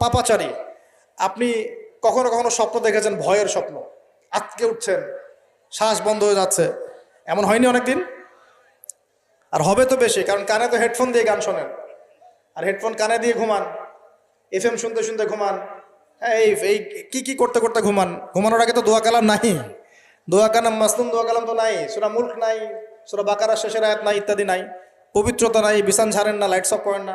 পাপাচারী। আপনি কখনো কখনো স্বপ্ন দেখেছেন, ভয়ের স্বপ্ন। আটকে উঠছেন, শ্বাস বন্ধ হয়ে যাচ্ছে। এমন হয়নি অনেকদিন? আর হবে তো বেশি, কারণ কানে তো হেডফোন দিয়ে গান শোনেন। আর হেডফোন কানে দিয়ে ঘুমান এফ এম শুনতে শুনতে ঘুমান। হ্যাঁ এই এই কি কি করতে করতে ঘুমান? ঘুমানোর আগে তো দোয়া কালাম নাই। দোয়া কালাম মাসলুম দোয়া কালাম তো নাই। সুরা মুল্ক নাই, সুরা বাকারা শেষের আয়াত নাই, ইত্যাদি নাই। পবিত্রতা নাই, বিছান ছাড়েন না, লাইটস অফ করেন না।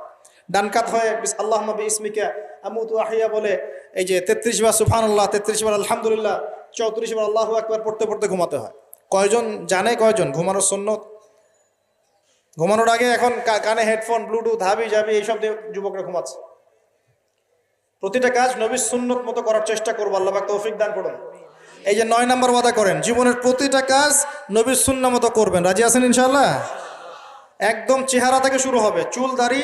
ডানকাত হয়ে বিস আল্লাহ নবী ইসমিকা আমুতু আহিয়া বলে, এই যে তেত্রিশ বার সুফান আল্লাহ তেত্রিশ বার আলহামদুলিল্লাহ, চৌত্রিশ বার আল্লাহ একবার পড়তে পড়তে ঘুমাতে হয়। কয়জন জানে কয়জন? ঘুমানোর সন্ন্যত ঘুমানোর আগে এখন কানে হেডফোন, ব্লুটুথ, হাবি জাবি এইসব দিয়ে যুবকরা ঘুমাচ্ছে। প্রতিটা কাজ নবীর সুন্নত মতো করার চেষ্টা করব, আল্লাহ তৌফিক দান করুন। এই যে নয় নম্বর ওয়াদা করেন, জীবনের প্রতিটা কাজ নবীর সুন্না মতো করবেন। রাজি আছেন ইনশাল্লাহ একদম চেহারা থেকে শুরু হবে, চুল দাড়ি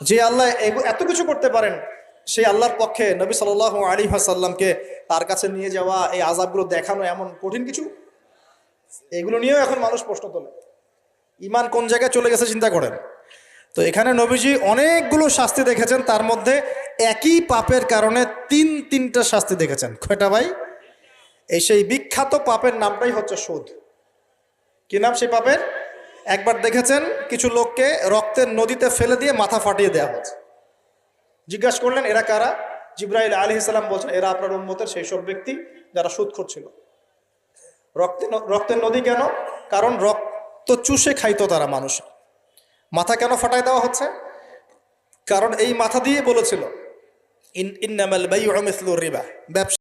যে আল্লাহ এত কিছু করতে পারেন, সেই আল্লাহর পক্ষে নবী সাল আলী সাল্লামকে তার কাছে নিয়ে যাওয়া, এই আজাবগুলো দেখানো এমন কঠিন কিছু? এগুলো নিয়েও এখন মানুষ প্রশ্ন তোলে। ইমান কোন জায়গায় চলে গেছে চিন্তা করেন। তো এখানে নবীজি অনেকগুলো শাস্তি দেখেছেন, তার মধ্যে একই পাপের কারণে তিন তিনটা শাস্তি দেখেছেন। কয়টা ভাই? এই সেই বিখ্যাত পাপের নামটাই হচ্ছে সুদ কি নাম সেই পাপের? একবার দেখেছেন কিছু লোককে রক্তের নদীতে ফেলে দিয়ে মাথা ফাটিয়ে দেওয়া হচ্ছে জিজ্ঞাসা করলেন, এরা কারা? জিব্রাইল আলী ইসলাম বলছেন, এরা আপনার উম্মতের সেই সব ব্যক্তি যারা সুদ করছিল রক্তে রক্তের নদী কেন? কারণ রক্ত চুষে খাইতো তারা মানুষ। মাথা কেন ফাটাই দেওয়া হচ্ছে? কারণ এই মাথা দিয়ে বলেছিল, ইন, ইন্নামাল মিসলুর রিবা। ব্যবসা